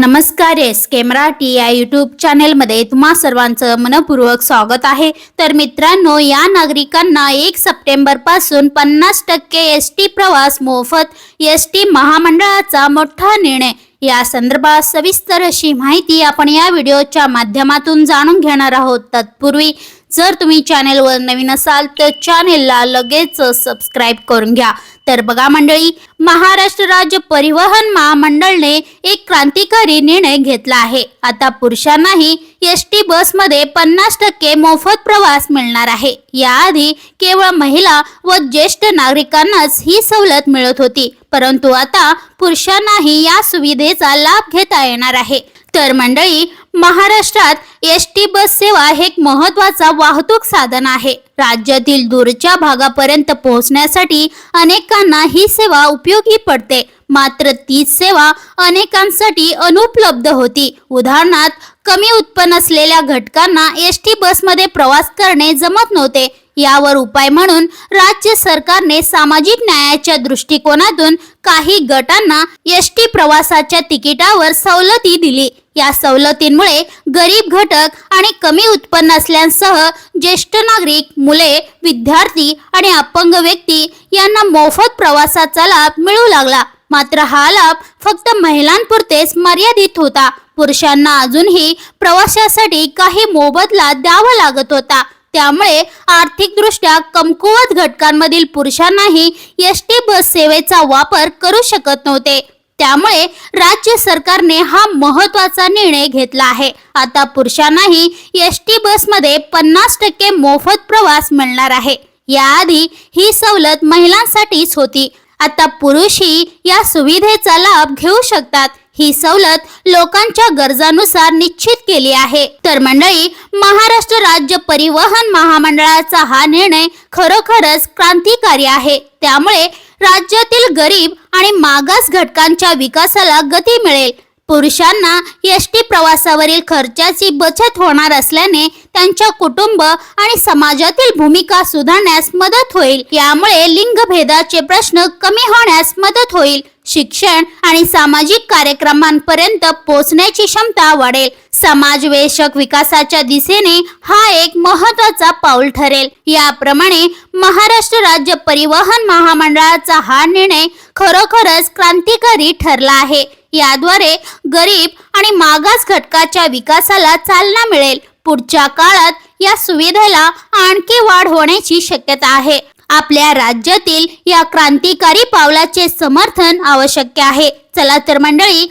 नमस्कार S K T या YouTube चॅनेलमध्ये तुम्हा सर्वांचं मनपूर्वक स्वागत आहे. तर मित्रांनो या नागरिकांना एक सप्टेंबरपासून पन्नास टक्के एस टी प्रवास मोफत एस टी महामंडळाचा मोठा निर्णय. या संदर्भात सविस्तर अशी माहिती आपण या व्हिडिओच्या माध्यमातून जाणून घेणार आहोत. तत्पूर्वी जर तुम्ही चॅनेलवर नवीन असाल तर चॅनेलला लगेच सबस्क्राईब करून घ्या. तर बघा मंडळी महाराष्ट्र राज्य परिवहन महामंडळने एक क्रांतिकारी निर्णय घेतला आहे. आता पुरुषांनाही एस टी बसमध्ये पन्नास टक्के मोफत प्रवास मिळणार आहे. याआधी केवळ महिला व ज्येष्ठ नागरिकांनाच ही सवलत मिळत होती. परंतु आता पुरुषांनाही या सुविधेचा लाभ घेता येणार आहे. तर मंडळी महाराष्ट्रात एस टी बस सेवा हे एक महत्त्वाचा वाहतूक साधन आहे. राज्यातील दूरच्या भागापर्यंत पोहोचण्यासाठी अनेकांना ही सेवा उपयोगी पडते. मात्र तीच सेवा अनेकांसाठी अनुपलब्ध होती. उदाहरणार्थ कमी उत्पन्न असलेल्या घटकांना एस टी बसमध्ये प्रवास करणे जमत नव्हते. यावर उपाय म्हणून राज्य सरकारने सामाजिक न्यायाच्या दृष्टिकोनातून काही गटांना एस टी प्रवासाच्या तिकिटावर सवलती दिली. या सवलतींमुळे गरीब घटक आणि कमी उत्पन्न असल्यासह ज्येष्ठ नागरिक मुले विद्यार्थी आणि अपंग व्यक्ती यांना मोफत प्रवासाचा लाभ मिळू लागला. मात्र हा लाभ फक्त महिलांपुरतेच मर्यादित होता. पुरुषांना अजूनही प्रवासासाठी काही मोबदला द्यावा लागत होता. त्यामुळे आर्थिकदृष्ट्या कमकुवत घटकांमधील पुरुषांनाही एस टी बस सेवेचा वापर करू शकत नव्हते. त्यामुळे राज्य सरकारने हा महत्त्वाचा निर्णय घेतला आहे. आता पुरुषांनाही एस टी बसमध्ये पन्नास टक्के मोफत प्रवास मिळणार आहे. याआधी ही सवलत महिलांसाठीच होती. आता पुरुषही या सुविधेचा लाभ घेऊ शकतात. ही सवलत लोकांच्या गरजानुसार निश्चित केली आहे. तर मंडळी महाराष्ट्र राज्य परिवहन महामंडळाचा हा निर्णय खरोखरच क्रांतिकारी आहे. त्यामुळे राज्यातील गरीब आणि मागास घटकांच्या विकासाला गती मिळेल. पुरुषांना एस टी प्रवासावरील खर्चाची बचत होणार असल्याने त्यांच्या कुटुंब आणि समाजातील भूमिका सुधारण्यास मदत होईल. यामुळे लिंगभेदाचे प्रश्न कमी होण्यास मदत होईल. शिक्षण आणि सामाजिक कार्यक्रमांपर्यंत पोहोचण्याची क्षमता वाढेल. समाजवेशक विकासाच्या दिशेने हा एक महत्त्वाचा पाऊल ठरेल. याप्रमाणे महाराष्ट्र राज्य परिवहन महामंडळाचा हा निर्णय खरोखरच क्रांतिकारी ठरला आहे. याद्वारे गरीब आणि मागास घटकाच्या विकासाला चालना मिळेल. पुढच्या काळात या सुविधेला आणखी वाढ होण्याची शक्यता आहे. आपल्या राज्यातील या क्रांतिकारी पावलाचे समर्थन आवश्यक आहे. चला तर मंडळी